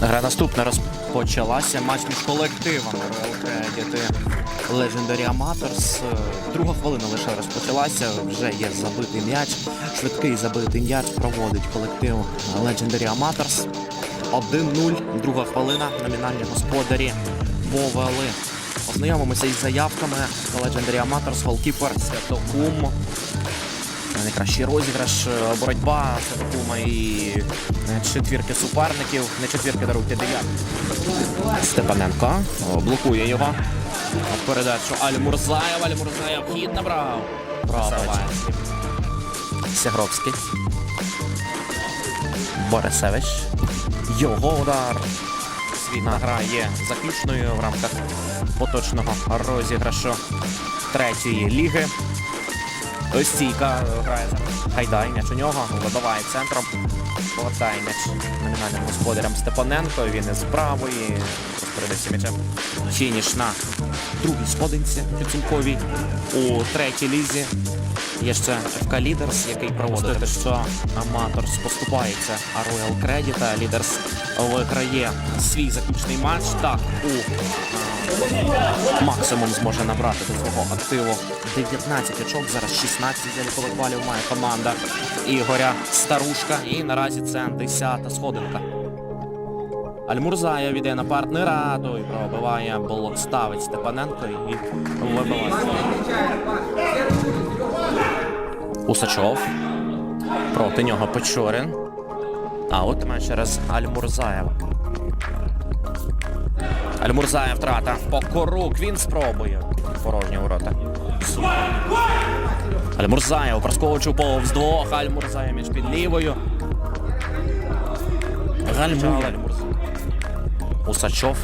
Гра наступна розпочалася. Матч між колективами Credit Legendary Amateurs. Друга хвилина лише розпочалася. Вже є забитий м'яч. Швидкий забитий м'яч проводить колектив Legendary Amateurs. 1-0. Друга хвилина. Номінальні господарі повели. Ознайомимося із заявками. Legendary Amateurs, голкіпер Святокум. Найкращий розіграш, е, боротьба Святокума і е, четвірки суперників. Не четвірки даруйте дев'ятки. Степаненко блокує його. Передачу Аль Мурзаєв. Аль Мурзаєв хід набрав. Пробиває. Сягровський. Борисевич. Його удар. Світна гра є заключною в рамках поточного розіграшу третьої ліги. Ось стійка грає зараз. Гайдай, м'яч у нього, вибиває центром. Повертає м'яч номінальним господарям Степаненко. Він із правої. Розпорядився м'ячем. Фініш на другій сходинці підсумковій. У третій лізі є ще ФК Лідерс, який проводить, що Аматорс поступається, а Royal Credit, Лідерс виграє свій заключний матч. Так, у максимум зможе набрати до свого активу 19 очок. Зараз 16 залікових балів має команда Ігоря Старушка. І наразі це 10-та сходинка. Альмурзаєв іде на партнера, той пробиває блок, ставить Степаненко і вибиває. Усачов. Проти нього Печорин. А от має через Альмурзаєва. Альмурзаєв втрата. Покорук. Він спробує. Порожні ворота. Альмурзаєв проскочив повз двох. Альмурзаєв між під лівою. Гальмує Усачов.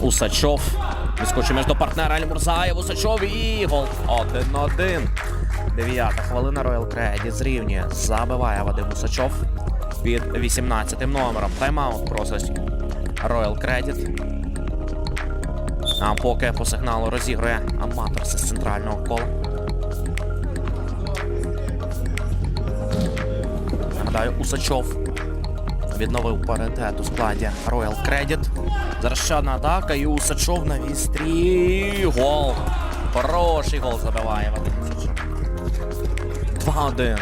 Усачов. Вискочив між до партнера Альмурзаєв. Усачов і гол. Один-один. Дев'ята хвилина Royal Credit зрівнює. Забиває Вадим Усачов під 18 номером. Тайм-аут просить Royal Credit. А поки по сигналу розігрує Аматорс з центрального кола. Нагадаю, Усачов відновив паритет у складі Royal Credit. Зараз ще одна атака і Усачов на вістрі. Гол. Хороший гол забиває Вадим. 2-1.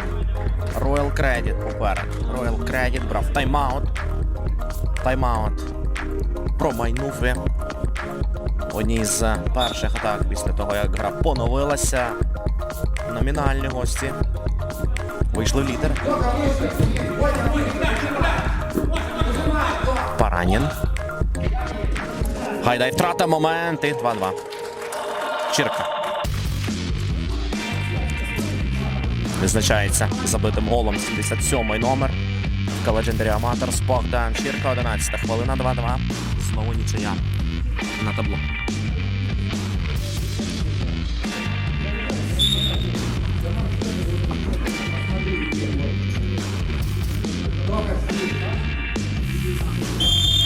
Royal Credit поперед. Royal Credit брав тайм-аут. Тайм-аут. Промайнув він. Одній з перших атак після того, як гра поновилася. Номінальні гості. Вийшли в лідер. Паранін. Гайдай втрата момент і 2-2. Чірка. Визначається забитим голом 77-й номер. Legendary Amateurs Богдан Чірка, 11 хвилина, 2-2. Знову нічия на табло.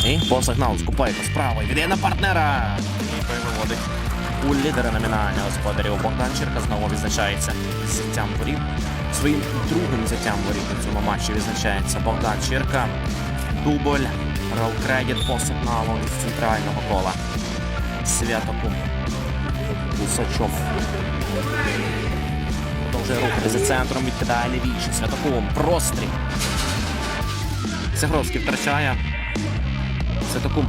І по сигналу скупайка справа. Віддає на партнера. Виводить у лідера номінального господарів. Богдан Чірка знову відзначається взяттям воріт. Своїм другим взяттям воріт у цьому матчі відзначається Богдан Чірка. Дубль. Рол Кредіт по сигналу із центрального кола. Святокум. Усачов. Продовжує рухати за центром, відкидає лівіше. Святокум. Прострій. Сягровський втрачає. Святокум.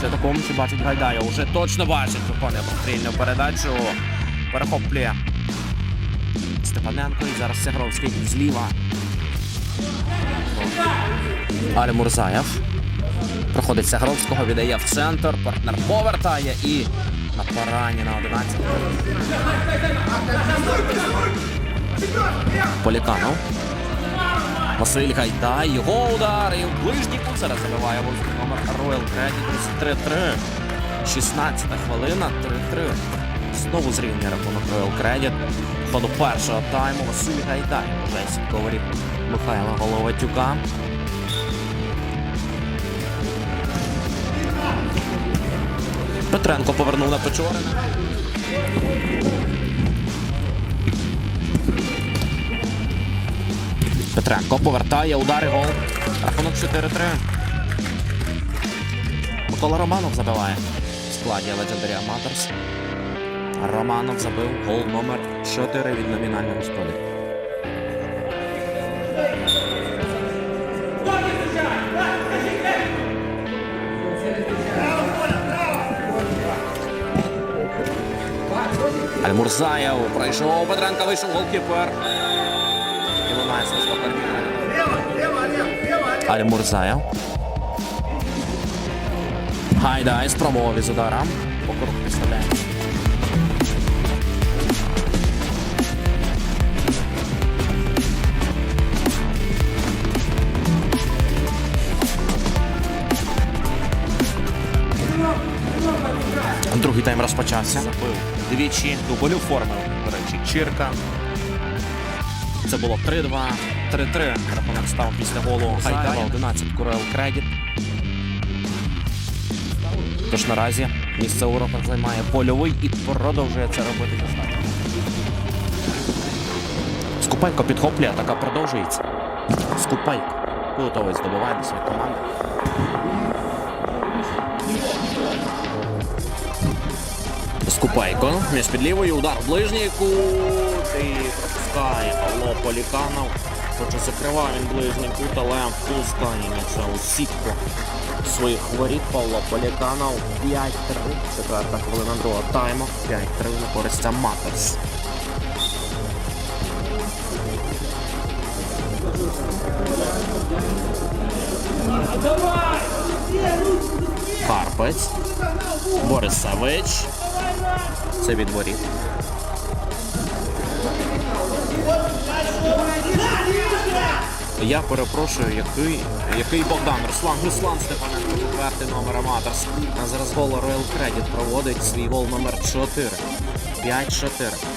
Святокум чи бачить Гайдая. Уже точно бачить. Виконує прострільну передачу. Перехоплює. Степаненко і зараз Сягровський зліва. Алі Мурзаєв. Проходить Сягровського, віддає в центр. Партнер повертає і на парані на 11. Поліканов. Василь Гайдай, його удар і в ближній кут зараз забиває вольський номер Royal Credit 3-3. 16 хвилина, 3-3. Знову зрівнює рахунок Royal Credit. Ходу першого тайму Василь Гайдай. Вже сітковий Михайла Головатюка. Петренко повернув на Печорина. Петренко повертає удари гол. Рахунок 4-3. Микола Романов забиває в складі Legendary Amateurs. Романов забив гол номер 4 від номінального складу. Альмурзаєв пройшов. Петренко вийшов голкіпер. І лунає. Альмурзаєв. Гайдай спробував із удара. Покруг підставляє. Тайм розпочався. Забив двічі. Дубль оформив, до речі, Чірка. Це було 3-2. 3-3. Рахунок став після голу Гайдая. 11 Курел Кредіт. Тож наразі місце у воротах займає польовий і продовжує це робити. Скупайко підхоплює, атака продовжується. Скупайко. Готовий здобуває до своєї команди. Скупайко. Між під лівою. Удар в ближній кут. І пропускає Павло Поліканов. Хоча закривав він ближній кут, але пускає м'яча у сітку своїх воріт. Павло Поліканов 5-3. Четверта хвилина другого тайму. 5-3 на користь Аматорс. Карпець. Борисович. Це від воріт. Я перепрошую, який, який Богдан? Руслан, Руслан Степаненко, четвертий номер Аматорс. А зараз гол Royal Credit проводить свій гол номер 4. 5-4.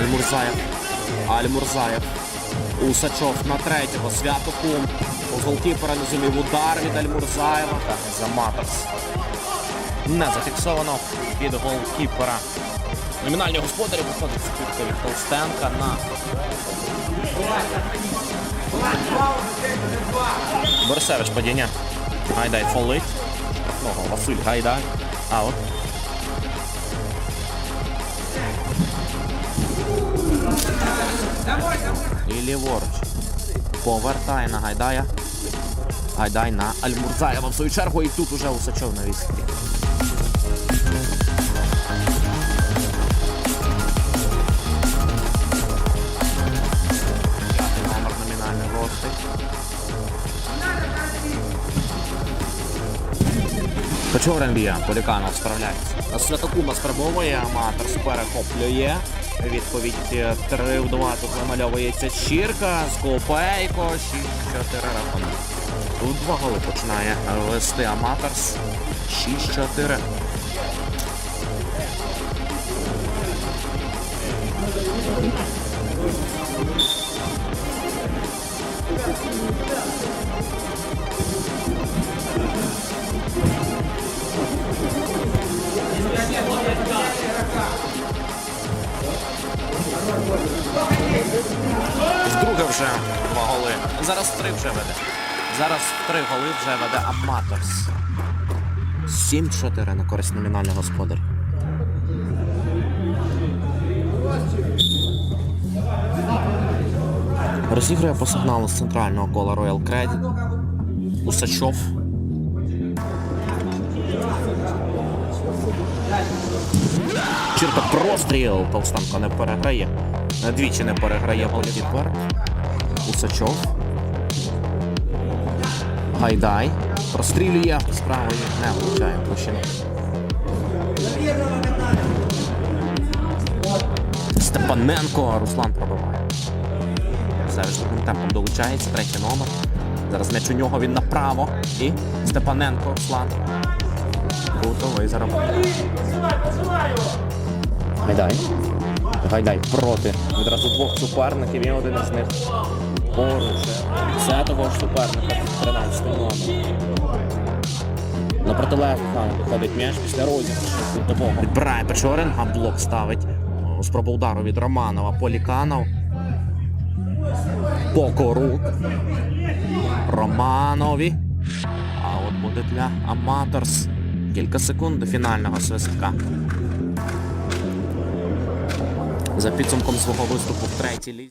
Альмурзаєв. Альмурзаєв. Усачов на третього. Святокум. У голкіпера не зумів удар від Альмурзаєва. Так, за Маторс. Не зафіксовано від голкіпера. Номінальні господарі виходить скидка від Толстенка на Борисевич падіння. Гайдай фолить. Штрафного Василь Гайдай. Аут. І ліворуч. Повертає на Гайдая. Гайдай на Альмурзаєва в свою чергу і тут уже Усачов на. П'ятий номер номінальний гостей. Бія, Поліканов справляється. Святокума спрямовує, аматор перехоплює. Відповідь 3 в 2 тут замальовується щірка з копейко 6-4 рахунок. Тут два голи починає вести Аматорс. 6-4. Зараз три вже веде. Зараз три голи вже веде Аматорс. 7-4 на користь номінального господаря. Розігрує по сигналу з центрального кола Royal Credit. Усачов. Чірка простріл. Толстанко не переграє. Двічі не переграє голкіпер. Усачов. Гайдай. Прострілює з правої. Не влучає площину. Степаненко. Руслан пробиває. Зараз другим темпом долучається. Третій номер. Зараз м'яч у нього він направо. І Степаненко Руслан. Готовий заробити. Гайдай. Гайдай проти відразу двох суперників і один із них Поруч. Це того ж суперника 13 номер. На протилежний фланг виходить м'яч після розіграшу кутового. Підбирає Печорин, а блок ставить. Спроба удару від Романова. Поліканов. Покорук. Романові. А от буде для Аматорс. Кілька секунд до фінального свистка. За підсумком свого виступу в третій лізі.